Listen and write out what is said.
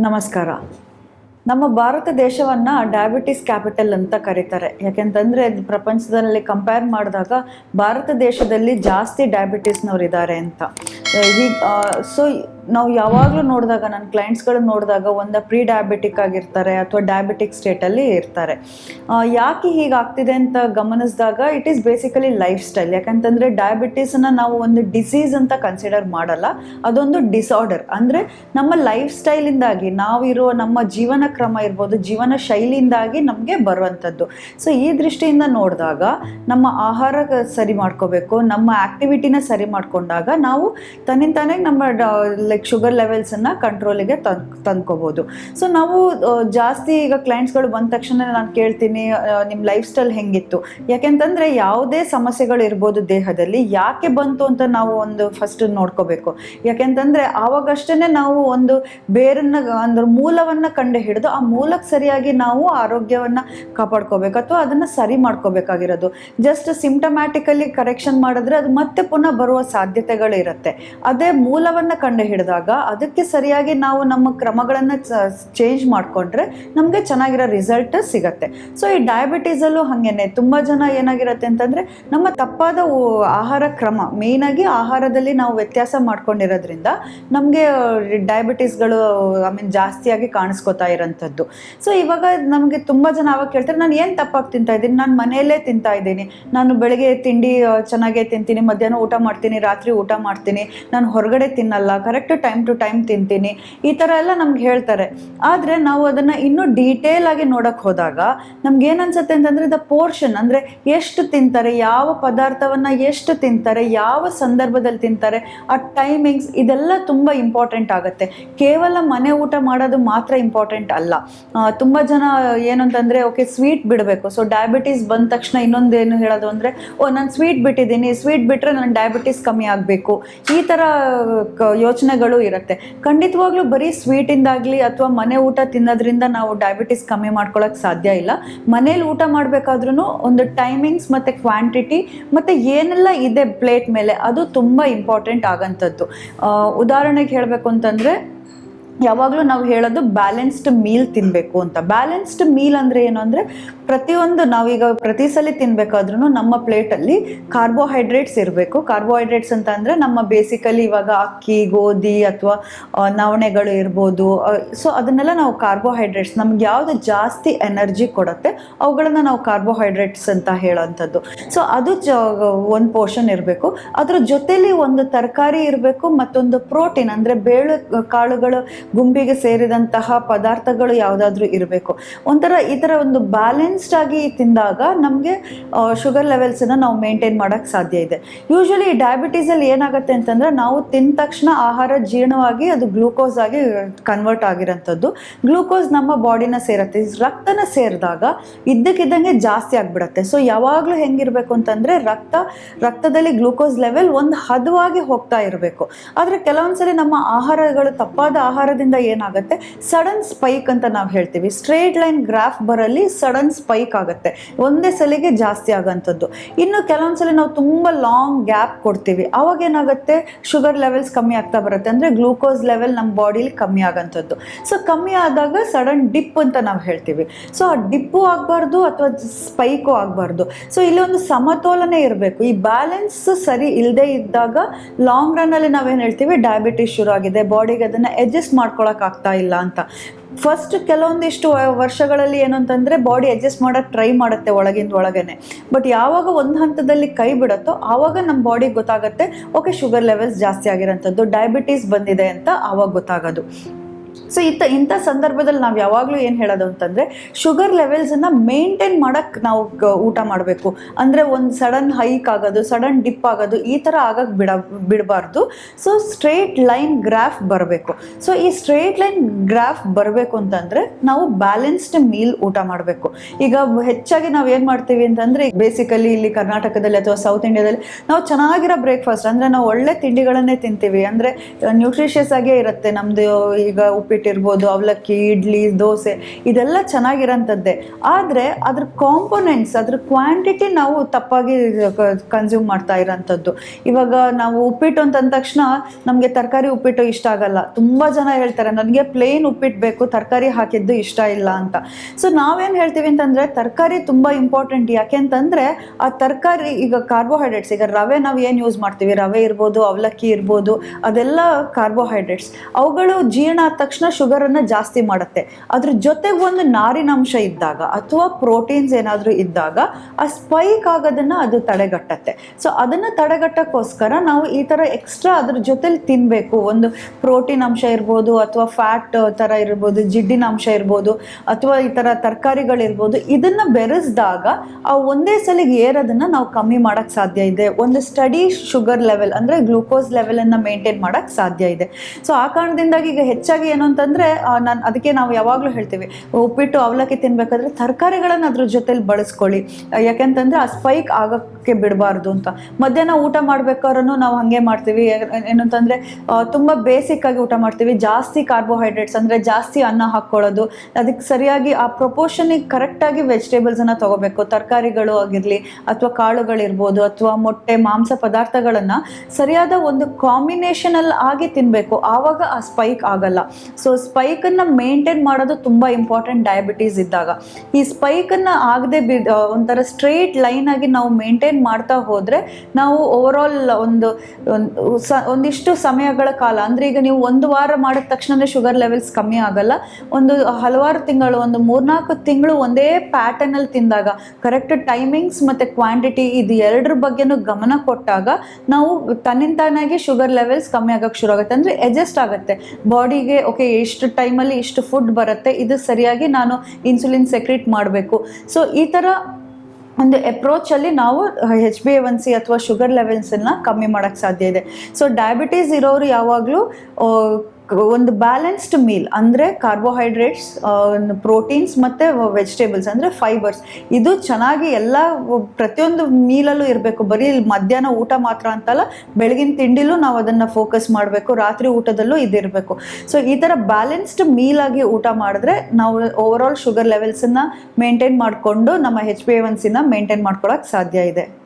ನಮಸ್ಕಾರ. ನಮ್ಮ ಭಾರತ ದೇಶವನ್ನು ಡಯಾಬಿಟಿಸ್ ಕ್ಯಾಪಿಟಲ್ ಅಂತ ಕರೀತಾರೆ. ಯಾಕೆಂತಂದರೆ ಅದು ಪ್ರಪಂಚದಲ್ಲಿ ಕಂಪೇರ್ ಮಾಡಿದಾಗ ಭಾರತ ದೇಶದಲ್ಲಿ ಜಾಸ್ತಿ ಡಯಾಬಿಟಿಸ್ನವ್ರು ಇದ್ದಾರೆ ಅಂತ. ಹೀಗೆ ಸೊ ನಾವು ಯಾವಾಗಲೂ ನೋಡಿದಾಗ ನನ್ನ ಕ್ಲೈಂಟ್ಸ್ಗಳು ನೋಡಿದಾಗ ಒಂದು ಪ್ರೀ ಡಯಾಬಿಟಿಕ್ ಆಗಿರ್ತಾರೆ ಅಥವಾ ಡಯಾಬಿಟಿಕ್ ಸ್ಟೇಟಲ್ಲಿ ಇರ್ತಾರೆ. ಯಾಕೆ ಹೀಗಾಗ್ತಿದೆ ಅಂತ ಗಮನಿಸಿದಾಗ it is basically life style ಯಾಕಂತಂದರೆ ಡಯಾಬಿಟೀಸನ್ನು ನಾವು ಒಂದು ಡಿಸೀಸ್ ಅಂತ ಕನ್ಸಿಡರ್ ಮಾಡಲ್ಲ. ಅದೊಂದು ಡಿಸಾರ್ಡರ್ ಅಂದರೆ ನಮ್ಮ ಲೈಫ್ ಸ್ಟೈಲಿಂದಾಗಿ ನಾವಿರೋ ನಮ್ಮ ಜೀವನ ಕ್ರಮ ಇರ್ಬೋದು, ಜೀವನ ಶೈಲಿಯಿಂದಾಗಿ ನಮಗೆ ಬರುವಂಥದ್ದು ಸೊ ಈ ದೃಷ್ಟಿಯಿಂದ ನೋಡಿದಾಗ ನಮ್ಮ ಆಹಾರ ಸರಿ ಮಾಡ್ಕೋಬೇಕು, ನಮ್ಮ ಆ್ಯಕ್ಟಿವಿಟಿನ ಸರಿ ಮಾಡ್ಕೊಂಡಾಗ ನಾವು ತನ್ನಿಂತಾನೇ ನಮ್ಮ ಲೈಕ್ ಶುಗರ್ ಲೆವೆಲ್ಸನ್ನು ಕಂಟ್ರೋಲಿಗೆ ತಂದು, ತಂದ್ಕೋಬೋದು. ಸೊ ನಾವು ಜಾಸ್ತಿ ಈಗ ಕ್ಲೈಂಟ್ಸ್ಗಳು ಬಂದ ತಕ್ಷಣ ನಾನು ಕೇಳ್ತೀನಿ ನಿಮ್ಮ ಲೈಫ್ ಸ್ಟೈಲ್ ಹೆಂಗಿತ್ತು? ಯಾಕೆಂತಂದರೆ ಯಾವುದೇ ಸಮಸ್ಯೆಗಳು ಇರ್ಬೋದು ದೇಹದಲ್ಲಿ, ಯಾಕೆ ಬಂತು ಅಂತ ನಾವು ಒಂದು ಫಸ್ಟ್ ನೋಡ್ಕೋಬೇಕು. ಯಾಕೆಂತಂದರೆ ಆವಾಗಷ್ಟೇ ನಾವು ಒಂದು ಬೇರನ್ನ, ಅಂದ್ರೆ ಮೂಲವನ್ನು ಕಂಡು ಹಿಡಿದು ಆ ಮೂಲಕ್ಕೆ ಸರಿಯಾಗಿ ನಾವು ಆರೋಗ್ಯವನ್ನು ಕಾಪಾಡ್ಕೋಬೇಕು ಅಥವಾ ಅದನ್ನು ಸರಿ ಮಾಡ್ಕೋಬೇಕಾಗಿರೋದು. ಜಸ್ಟ್ ಸಿಂಪ್ಟಮ್ಯಾಟಿಕಲಿ ಕರೆಕ್ಷನ್ ಮಾಡಿದ್ರೆ ಅದು ಮತ್ತೆ ಪುನಃ ಬರುವ ಸಾಧ್ಯತೆಗಳು ಇರುತ್ತೆ. ಅದೇ ಮೂಲವನ್ನು ಕಂಡು ಹಿಡಿದಾಗ ಅದಕ್ಕೆ ಸರಿಯಾಗಿ ನಾವು ನಮ್ಮ ಕ್ರಮಗಳನ್ನು ಚೇಂಜ್ ಮಾಡಿಕೊಂಡ್ರೆ ನಮಗೆ ಚೆನ್ನಾಗಿರೋ ರಿಸಲ್ಟ್ ಸಿಗತ್ತೆ. ಸೊ ಈ ಡಯಾಬಿಟೀಸಲ್ಲೂ ಹಾಗೇನೆ. ತುಂಬ ಜನ ಏನಾಗಿರುತ್ತೆ ಅಂತಂದರೆ ನಮ್ಮ ತಪ್ಪಾದ ಆಹಾರ ಕ್ರಮ ಮೇಯ್ನಾಗಿ ಆಹಾರದಲ್ಲಿ ನಾವು ವ್ಯತ್ಯಾಸ ಮಾಡ್ಕೊಂಡಿರೋದ್ರಿಂದ ನಮಗೆ ಡಯಾಬಿಟೀಸ್ಗಳು ಐ ಮೀನ್ ಜಾಸ್ತಿಯಾಗಿ ಕಾಣಿಸ್ಕೊತಾ ಇರೋಂಥದ್ದು. ಸೊ ಇವಾಗ ನಮಗೆ ತುಂಬ ಜನ ಆವಾಗ ಕೇಳ್ತಾರೆ, ನಾನು ಏನು ತಪ್ಪಾಗಿ ತಿಂತಾ ಇದ್ದೀನಿ? ನಾನು ಮನೆಯಲ್ಲೇ ತಿಂತಾ ಇದ್ದೀನಿ. ನಾನು ಬೆಳಗ್ಗೆ ತಿಂಡಿ ಚೆನ್ನಾಗೆ ಚೆನ್ನಾಗೇ ತಿಂತೀನಿ. ಮಧ್ಯಾಹ್ನ ಊಟ ಮಾಡ್ತೀನಿ. ರಾತ್ರಿ ಊಟ ಮಾಡ್ತೀನಿ. ನಾನು ಹೊರಗಡೆ ತಿನ್ನಲ್ಲ ಕರೆಕ್ಟ್ ಟೈಮ್ ಟು ಟೈಮ್ ತಿಂತೀನಿ, ಈ ಥರ ಎಲ್ಲ ನಮ್ಗೆ ಹೇಳ್ತಾರೆ. ಆದರೆ ನಾವು ಅದನ್ನು ಇನ್ನೂ ಡೀಟೇಲ್ ಆಗಿ ನೋಡೋಕೆ ಹೋದಾಗ ನಮ್ಗೆ ಏನು ಅಂತಂದರೆ ದ ಪೋರ್ಷನ್ ಅಂದರೆ ಎಷ್ಟು ತಿಂತಾರೆ, ಯಾವ ಪದಾರ್ಥವನ್ನು ಎಷ್ಟು ತಿಂತಾರೆ, ಯಾವ ಸಂದರ್ಭದಲ್ಲಿ ತಿಂತಾರೆ, ಆ ಟೈಮಿಂಗ್ಸ್ ಇದೆಲ್ಲ ತುಂಬ ಇಂಪಾರ್ಟೆಂಟ್ ಆಗುತ್ತೆ. ಕೇವಲ ಮನೆ ಊಟ ಮಾಡೋದು ಮಾತ್ರ ಇಂಪಾರ್ಟೆಂಟ್ ಅಲ್ಲ. ತುಂಬ ಜನ ಏನು ಅಂತಂದರೆ ಓಕೆ ಸ್ವೀಟ್ ಬಿಡಬೇಕು. ಸೊ ಡಯಾಬಿಟೀಸ್ ಬಂದ ತಕ್ಷಣ ಇನ್ನೊಂದು ಏನು ಹೇಳೋದು ಅಂದರೆ, ಓ, ನಾನು ಸ್ವೀಟ್ ಬಿಟ್ಟಿದ್ದೀನಿ ಸ್ವೀಟ್ ಬಿಟ್ಟರೆ ನನ್ನ ಡಯಾಬಿಟೀಸ್ ಕಮ್ಮಿ ಆಗಬೇಕು. ಈ ಕ- ಯೋಚನೆಗಳು ಇರುತ್ತೆ. ಖಂಡಿತವಾಗ್ಲೂ ಬರೀ ಸ್ವೀಟಿಂದಾಗಲಿ ಅಥವಾ ಮನೆ ಊಟ ತಿನ್ನೋದ್ರಿಂದ ನಾವು ಡಯಾಬಿಟಿಸ್ ಕಮ್ಮಿ ಮಾಡ್ಕೊಳ್ಳೋಕೆ ಸಾಧ್ಯ ಇಲ್ಲ. ಮನೇಲಿ ಊಟ ಮಾಡಬೇಕಾದ್ರೂ ಒಂದು ಟೈಮಿಂಗ್ಸ್ ಮತ್ತು ಕ್ವಾಂಟಿಟಿ ಮತ್ತು ಏನೆಲ್ಲ ಇದೆ ಪ್ಲೇಟ್ ಮೇಲೆ ಅದು ತುಂಬ ಇಂಪಾರ್ಟೆಂಟ್ ಆಗೋಂಥದ್ದು. ಉದಾಹರಣೆಗೆ ಹೇಳಬೇಕು ಅಂತಂದರೆ ಯಾವಾಗಲೂ ನಾವು ಹೇಳೋದು ಬ್ಯಾಲೆನ್ಸ್ಡ್ ಮೀಲ್ ತಿನ್ನಬೇಕು ಅಂತ. ಬ್ಯಾಲೆನ್ಸ್ಡ್ ಮೀಲ್ ಅಂದರೆ ಏನು ಅಂದರೆ ಪ್ರತಿಯೊಂದು ನಾವೀಗ ಪ್ರತಿ ಸಲ ತಿನ್ಬೇಕಾದ್ರೂ ನಮ್ಮ ಪ್ಲೇಟಲ್ಲಿ ಕಾರ್ಬೋಹೈಡ್ರೇಟ್ಸ್ ಇರಬೇಕು. ಕಾರ್ಬೋಹೈಡ್ರೇಟ್ಸ್ ಅಂತ ಅಂದರೆ ನಮ್ಮ ಬೇಸಿಕಲಿ ಇವಾಗ ಅಕ್ಕಿ, ಗೋಧಿ ಅಥವಾ ನವಣೆಗಳು ಇರ್ಬೋದು. ಸೊ ಅದನ್ನೆಲ್ಲ ನಾವು ಕಾರ್ಬೋಹೈಡ್ರೇಟ್ಸ್ ನಮ್ಗೆ ಯಾವುದು ಜಾಸ್ತಿ ಎನರ್ಜಿ ಕೊಡುತ್ತೆ ಅವುಗಳನ್ನು ನಾವು ಕಾರ್ಬೋಹೈಡ್ರೇಟ್ಸ್ ಅಂತ ಹೇಳೋವಂಥದ್ದು ಸೊ ಅದು ಜ, ಒಂದು ಪೋರ್ಷನ್ ಇರಬೇಕು. ಅದ್ರ ಜೊತೆಲಿ ಒಂದು ತರಕಾರಿ ಇರಬೇಕು, ಮತ್ತೊಂದು ಪ್ರೋಟೀನ್ ಅಂದರೆ ಬೇಳೆ, ಕಾಳುಗಳು, ಗುಂಬಿಗೆ ಸೇರಿದಂತಹ ಪದಾರ್ಥಗಳು ಯಾವುದಾದ್ರೂ ಇರಬೇಕು. ಒಂಥರ ಈ ಥರ ಒಂದು ಬ್ಯಾಲೆನ್ಸ್ಡ್ ಆಗಿ ತಿಂದಾಗ ನಮಗೆ ಶುಗರ್ ಲೆವೆಲ್ಸನ್ನು ನಾವು ಮೇಂಟೈನ್ ಮಾಡೋಕ್ಕೆ ಸಾಧ್ಯ ಇದೆ. ಯೂಶ್ವಲಿ ಡಯಾಬಿಟೀಸಲ್ಲಿ ಏನಾಗುತ್ತೆ ಅಂತಂದರೆ ನಾವು ತಿಂದ ತಕ್ಷಣ ಆಹಾರ ಜೀರ್ಣವಾಗಿ ಅದು ಗ್ಲೂಕೋಸ್ ಆಗಿ ಕನ್ವರ್ಟ್ ಆಗಿರೋಂಥದ್ದು. ಗ್ಲೂಕೋಸ್ ನಮ್ಮ ಬಾಡಿನ ಸೇರುತ್ತೆ. ರಕ್ತನ ಸೇರಿದಾಗ ಇದ್ದಕ್ಕಿದ್ದಂಗೆ ಜಾಸ್ತಿ ಆಗಿಬಿಡುತ್ತೆ. ಸೊ ಯಾವಾಗಲೂ ಹೆಂಗಿರಬೇಕು ಅಂತಂದರೆ ರಕ್ತ, ರಕ್ತದಲ್ಲಿ ಗ್ಲೂಕೋಸ್ ಲೆವೆಲ್ ಒಂದು ಹದವಾಗಿ ಹೋಗ್ತಾ ಇರಬೇಕು. ಆದರೆ ಕೆಲವೊಂದ್ಸರಿ ನಮ್ಮ ಆಹಾರಗಳು ತಪ್ಪಾದ ಆಹಾರದಿಂದ ಏನಾಗುತ್ತೆ? ಸಡನ್ ಸ್ಪೈಕ್ ಅಂತ ನಾವು ಹೇಳ್ತೀವಿ. ಸ್ಟ್ರೇಟ್ ಲೈನ್ ಗ್ರಾಫ್ ಬರಲ್ಲಿ ಸಡನ್ ಸ್ಪೈಕ್ ಆಗುತ್ತೆ. ಒಂದೇ ಸಲಿಗೆ ಜಾಸ್ತಿ ಆಗೋಂಥದ್ದು. ಇನ್ನು ಕೆಲವೊಂದು ಸಲ ನಾವು ತುಂಬ ಲಾಂಗ್ ಗ್ಯಾಪ್ ಕೊಡ್ತೀವಿ. ಅವಾಗ ಏನಾಗುತ್ತೆ? ಶುಗರ್ ಲೆವೆಲ್ಸ್ ಕಮ್ಮಿ ಆಗ್ತಾ ಬರುತ್ತೆ. ಅಂದರೆ ಗ್ಲೂಕೋಸ್ ಲೆವೆಲ್ ನಮ್ಮ ಬಾಡಿಲಿ ಕಮ್ಮಿ ಆಗೋಂಥದ್ದು. ಸೊ ಕಮ್ಮಿ ಆದಾಗ ಸಡನ್ ಡಿಪ್ ಅಂತ ನಾವು ಹೇಳ್ತೀವಿ. ಸೊ ಆ ಡಿಪ್ಪು ಆಗಬಾರ್ದು ಅಥವಾ ಸ್ಪೈಕು ಆಗಬಾರ್ದು. ಸೊ ಇಲ್ಲಿ ಒಂದು ಸಮತೋಲನೆ ಇರಬೇಕು. ಈ ಬ್ಯಾಲೆನ್ಸ್ ಸರಿ ಇಲ್ಲದೆ ಇದ್ದಾಗ ಲಾಂಗ್ ರನ್ನಲ್ಲಿ ನಾವೇನು ಹೇಳ್ತೀವಿ? ಡಯಾಬಿಟಿಸ್ ಶುರು ಆಗಿದೆ ಬಾಡಿಗೆ ಅದನ್ನು ಅಡ್ಜಸ್ಟ್ ಮಾಡ್ಕೊಳಕ್ಕಾಗ್ತಾ ಇಲ್ಲ ಅಂತ. ಫಸ್ಟ್ ಕೆಲವೊಂದಿಷ್ಟು ವರ್ಷಗಳಲ್ಲಿ ಏನು ಅಂತಂದರೆ ಬಾಡಿ ಅಡ್ಜಸ್ಟ್ ಮಾಡೋಕ್ಕೆ ಟ್ರೈ ಮಾಡುತ್ತೆ ಒಳಗಿಂದ ಒಳಗೇನೆ. ಬಟ್ ಯಾವಾಗ ಒಂದು ಹಂತದಲ್ಲಿ ಕೈ ಬಿಡುತ್ತೋ ಆವಾಗ ನಮ್ಮ ಬಾಡಿಗೆ ಗೊತ್ತಾಗುತ್ತೆ ಓಕೆ ಶುಗರ್ ಲೆವೆಲ್ಸ್ ಜಾಸ್ತಿ ಆಗಿರೋಂಥದ್ದು ಡಯಾಬಿಟೀಸ್ ಬಂದಿದೆ ಅಂತ ಆವಾಗ ಗೊತ್ತಾಗೋದು. ಸೊ ಇತ್ತ, ಇಂಥ ಸಂದರ್ಭದಲ್ಲಿ ನಾವು ಯಾವಾಗಲೂ ಏನು ಹೇಳೋದು ಅಂತಂದರೆ ಶುಗರ್ ಲೆವೆಲ್ಸನ್ನು ಮೇಂಟೈನ್ ಮಾಡೋಕ್ಕೆ ನಾವು ಊಟ ಮಾಡಬೇಕು. ಅಂದರೆ ಒಂದು ಸಡನ್ ಹೈಕ್ ಆಗೋದು ಸಡನ್ ಡಿಪ್ ಆಗೋದು, ಈ ಥರ ಆಗೋಕ್ಕೆ ಬಿಡ, ಬಿಡಬಾರ್ದು. ಸೊ ಸ್ಟ್ರೇಟ್ ಲೈನ್ ಗ್ರಾಫ್ ಬರಬೇಕು. ಸೊ ಈ ಸ್ಟ್ರೇಟ್ ಲೈನ್ ಗ್ರಾಫ್ ಬರಬೇಕು ಅಂತಂದರೆ, ನಾವು ಬ್ಯಾಲೆನ್ಸ್ಡ್ ಮೀಲ್ ಊಟ ಮಾಡಬೇಕು. ಈಗ ಹೆಚ್ಚಾಗಿ ನಾವು ಏನು ಮಾಡ್ತೀವಿ ಅಂತಂದರೆ ಬೇಸಿಕಲಿ ಇಲ್ಲಿ ಕರ್ನಾಟಕದಲ್ಲಿ ಅಥವಾ ಸೌತ್ ಇಂಡಿಯಾದಲ್ಲಿ ನಾವು ಚೆನ್ನಾಗಿರೋ ಬ್ರೇಕ್ಫಾಸ್ಟ್ ಅಂದರೆ ನಾವು ಒಳ್ಳೆ ತಿಂಡಿಗಳನ್ನೇ ತಿಂತೀವಿ. ಅಂದರೆ ನ್ಯೂಟ್ರಿಷಿಯಸ್ ಆಗೇ ಇರುತ್ತೆ. ನಮ್ಮದು ಈಗ ಉಪ್ಪಿಟ್ಟು ಇರ್ಬೋದು, ಅವಲಕ್ಕಿ, ಇಡ್ಲಿ, ದೋಸೆ, ಇದೆಲ್ಲ ಚೆನ್ನಾಗಿರೋಂಥದ್ದೇ. ಆದರೆ ಅದ್ರ ಕಾಂಪೊನೆಂಟ್ಸ್ ಅದ್ರ ಕ್ವಾಂಟಿಟಿ ನಾವು ತಪ್ಪಾಗಿ ಕನ್ಸ್ಯೂಮ್ ಮಾಡ್ತಾ ಇರೋಂಥದ್ದು. ಇವಾಗ ನಾವು ಉಪ್ಪಿಟ್ಟು ಅಂತ ಅಂದ ತಕ್ಷಣ ನಮಗೆ ತರಕಾರಿ ಉಪ್ಪಿಟ್ಟು ಇಷ್ಟ ಆಗಲ್ಲ. ತುಂಬ ಜನ ಹೇಳ್ತಾರೆ, ನನಗೆ ಪ್ಲೇನ್ ಉಪ್ಪಿಟ್ಟು ಬೇಕು, ತರಕಾರಿ ಹಾಕಿದ್ದು ಇಷ್ಟ ಇಲ್ಲ ಅಂತ. ಸೊ ನಾವೇನು ಹೇಳ್ತೀವಿ ಅಂತಂದರೆ, ತರಕಾರಿ ತುಂಬ ಇಂಪಾರ್ಟೆಂಟ್ ಯಾಕೆ ಅಂತಂದರೆ, ಆ ತರಕಾರಿ, ಈಗ ಕಾರ್ಬೋಹೈಡ್ರೇಟ್ಸ್ ಈಗ ರವೆ ನಾವು ಏನು ಯೂಸ್ ಮಾಡ್ತೀವಿ? ರವೆ ಇರ್ಬೋದು, ಅವಲಕ್ಕಿ ಇರ್ಬೋದು, ಅದೆಲ್ಲ ಕಾರ್ಬೋಹೈಡ್ರೇಟ್ಸ್ ಅವುಗಳು ಜೀರ್ಣ ಆದ ತಕ್ಷಣ ಶುಗರನ್ನು ಜಾಸ್ತಿ ಮಾಡುತ್ತೆ. ಅದ್ರ ಜೊತೆಗೆ ಒಂದು ನಾರಿನಂಶ ಇದ್ದಾಗ ಅಥವಾ ಪ್ರೋಟೀನ್ಸ್ ಏನಾದರೂ ಇದ್ದಾಗ ಆ ಸ್ಪೈಕ್ ಆಗೋದನ್ನು ಅದು ತಡೆಗಟ್ಟತ್ತೆ. ಸೊ ಅದನ್ನು ತಡೆಗಟ್ಟಕ್ಕೋಸ್ಕರ ನಾವು ಈ ಥರ ಎಕ್ಸ್ಟ್ರಾ ಅದ್ರ ಜೊತೆಲಿ ತಿನ್ನಬೇಕು ಒಂದು ಪ್ರೋಟೀನ್ ಅಂಶ ಇರ್ಬೋದು ಅಥವಾ ಫ್ಯಾಟ್ ಥರ ಇರ್ಬೋದು, ಜಿಡ್ಡಿನ ಅಂಶ ಇರ್ಬೋದು ಅಥವಾ ಈ ಥರ ತರಕಾರಿಗಳಿರ್ಬೋದು ಇದನ್ನು ಬೆರೆಸಿದಾಗ ಆ ಒಂದೇ ಸಲಿಗೆ ಏರೋದನ್ನು ನಾವು ಕಮ್ಮಿ ಮಾಡೋಕ್ಕೆ ಸಾಧ್ಯ ಇದೆ. ಒಂದು ಸ್ಟಡಿ ಶುಗರ್ ಲೆವೆಲ್ ಅಂದರೆ ಗ್ಲೂಕೋಸ್ ಲೆವೆಲನ್ನು ಮೇಂಟೈನ್ ಮಾಡೋಕ್ಕೆ ಸಾಧ್ಯ ಇದೆ. ಸೊ ಆ ಕಾರಣದಿಂದಾಗಿ ಈಗ ಹೆಚ್ಚಾಗಿ ಏನು ಅಂತಂದರೆ ನಾನು ಅದಕ್ಕೆ ನಾವು ಯಾವಾಗಲೂ ಹೇಳ್ತೀವಿ, ಉಪ್ಪಿಟ್ಟು ಅವಲಕ್ಕಿ ತಿನ್ನಬೇಕಾದ್ರೆ ತರಕಾರಿಗಳನ್ನು ಅದ್ರ ಜೊತೆಲಿ ಬಳಸ್ಕೊಳ್ಳಿ. ಯಾಕೆಂತಂದ್ರೆ ಆ ಸ್ಪೈಕ್ ಆಗೋಕ್ಕೆ ಬಿಡಬಾರ್ದು ಅಂತ. ಮಧ್ಯಾಹ್ನ ಊಟ ಮಾಡ್ಬೇಕಾದ್ರೂ ನಾವು ಹಾಗೆ ಮಾಡ್ತೀವಿ. ಏನು ಏನಂತಂದರೆ ತುಂಬ ಬೇಸಿಕ್ ಆಗಿ ಊಟ ಮಾಡ್ತೀವಿ. ಜಾಸ್ತಿ ಕಾರ್ಬೋಹೈಡ್ರೇಟ್ಸ್ ಅಂದರೆ ಜಾಸ್ತಿ ಅನ್ನ ಹಾಕ್ಕೊಳ್ಳೋದು. ಅದಕ್ಕೆ ಸರಿಯಾಗಿ ಆ ಪ್ರಪೋರ್ಷನಿಗೆ ಕರೆಕ್ಟಾಗಿ ವೆಜಿಟೇಬಲ್ಸನ್ನು ತಗೋಬೇಕು. ತರಕಾರಿಗಳು ಆಗಿರಲಿ ಅಥವಾ ಕಾಳುಗಳಿರ್ಬೋದು ಅಥವಾ ಮೊಟ್ಟೆ, ಮಾಂಸ ಪದಾರ್ಥಗಳನ್ನು ಸರಿಯಾದ ಒಂದು ಕಾಂಬಿನೇಷನಲ್ಲಿ ಆಗಿ ತಿನ್ನಬೇಕು ಆವಾಗ ಆ ಸ್ಪೈಕ್ ಆಗಲ್ಲ. ಸೊ ಸ್ಪೈಕನ್ನು ಮೇಂಟೈನ್ ಮಾಡೋದು ತುಂಬ ಇಂಪಾರ್ಟೆಂಟ್ ಡಯಾಬಿಟೀಸ್ ಇದ್ದಾಗ. ಈ ಸ್ಪೈಕನ್ನು ಆಗದೆ ಬಿ ಒಂಥರ ಸ್ಟ್ರೇಟ್ ಲೈನ್ ಆಗಿ ನಾವು ಮೇಂಟೈನ್ ಮಾಡ್ತಾ ಹೋದರೆ ನಾವು ಓವರಾಲ್ ಒಂದು ಸ- ಒಂದಿಷ್ಟು ಸಮಯಗಳ ಕಾಲ, ಅಂದರೆ ಈಗ ನೀವು ಒಂದು ವಾರ ಮಾಡಿದ ತಕ್ಷಣವೇ ಶುಗರ್ ಲೆವೆಲ್ಸ್ ಕಮ್ಮಿ ಆಗಲ್ಲ. ಒಂದು ಹಲವಾರು ತಿಂಗಳು, ಒಂದು ಮೂರ್ನಾಲ್ಕು ತಿಂಗಳು ಒಂದೇ ಪ್ಯಾಟರ್ನಲ್ಲಿ ತಿಂದಾಗ ಕರೆಕ್ಟ್ ಟೈಮಿಂಗ್ಸ್ ಮತ್ತು ಕ್ವಾಂಟಿಟಿ ಇದು ಎರಡರ ಬಗ್ಗೆನೂ ಗಮನ ಕೊಟ್ಟಾಗ ನಾವು ತನ್ನಿಂತಾನಾಗಿ ಶುಗರ್ ಲೆವೆಲ್ಸ್ ಕಮ್ಮಿ ಆಗೋಕ್ಕೆ ಶುರು ಆಗುತ್ತೆ. ಅಂದರೆ ಅಡ್ಜಸ್ಟ್ ಆಗುತ್ತೆ. ಬಾಡಿಗೆ ಓಕೆ, ಇಷ್ಟು ಟೈಮಲ್ಲಿ ಇಷ್ಟು ಫುಡ್ ಬರುತ್ತೆ, ಇದು ಸರಿಯಾಗಿ ನಾನು ಇನ್ಸುಲಿನ್ ಸೆಕ್ರೆಟ್ ಮಾಡಬೇಕು. ಸೊ ಈ ಥರ ಒಂದು ಅಪ್ರೋಚಲ್ಲಿ ನಾವು H B A one C ಅಥವಾ ಶುಗರ್ ಲೆವೆಲ್ಸನ್ನು ಕಮ್ಮಿ ಮಾಡೋಕ್ಕೆ ಸಾಧ್ಯ ಇದೆ. ಸೊ ಡಯಾಬಿಟೀಸ್ ಇರೋರು ಯಾವಾಗಲೂ ಒಂದು ಬ್ಯಾಲೆನ್ಸ್ಡ್ ಮೀಲ್ ಅಂದರೆ ಕಾರ್ಬೋಹೈಡ್ರೇಟ್ಸ್ ಪ್ರೋಟೀನ್ಸ್ ಮತ್ತು ವೆಜಿಟೇಬಲ್ಸ್ ಅಂದರೆ ಫೈಬರ್ಸ್ ಇದು ಚೆನ್ನಾಗಿ ಎಲ್ಲ ಪ್ರತಿಯೊಂದು ಮೀಲಲ್ಲೂ ಇರಬೇಕು. ಬರೀ ಮಧ್ಯಾಹ್ನ ಊಟ ಮಾತ್ರ ಅಂತಲ್ಲ, ಬೆಳಗಿನ ತಿಂಡಿಲೂ ನಾವು ಅದನ್ನು ಫೋಕಸ್ ಮಾಡಬೇಕು. ರಾತ್ರಿ ಊಟದಲ್ಲೂ ಇದಿರಬೇಕು. ಸೊ ಈ ಥರ ಬ್ಯಾಲೆನ್ಸ್ಡ್ ಮೀಲ್ ಆಗಿ ಊಟ ಮಾಡಿದ್ರೆ ನಾವು ಓವರ್ ಶುಗರ್ ಲೆವೆಲ್ಸನ್ನು ಮೇಂಟೈನ್ ಮಾಡಿಕೊಂಡು ನಮ್ಮ ಹೆಚ್ ಪಿ ಎ ಒನ್ಸಿನ ಮೇಂಟೈನ್ ಸಾಧ್ಯ ಇದೆ.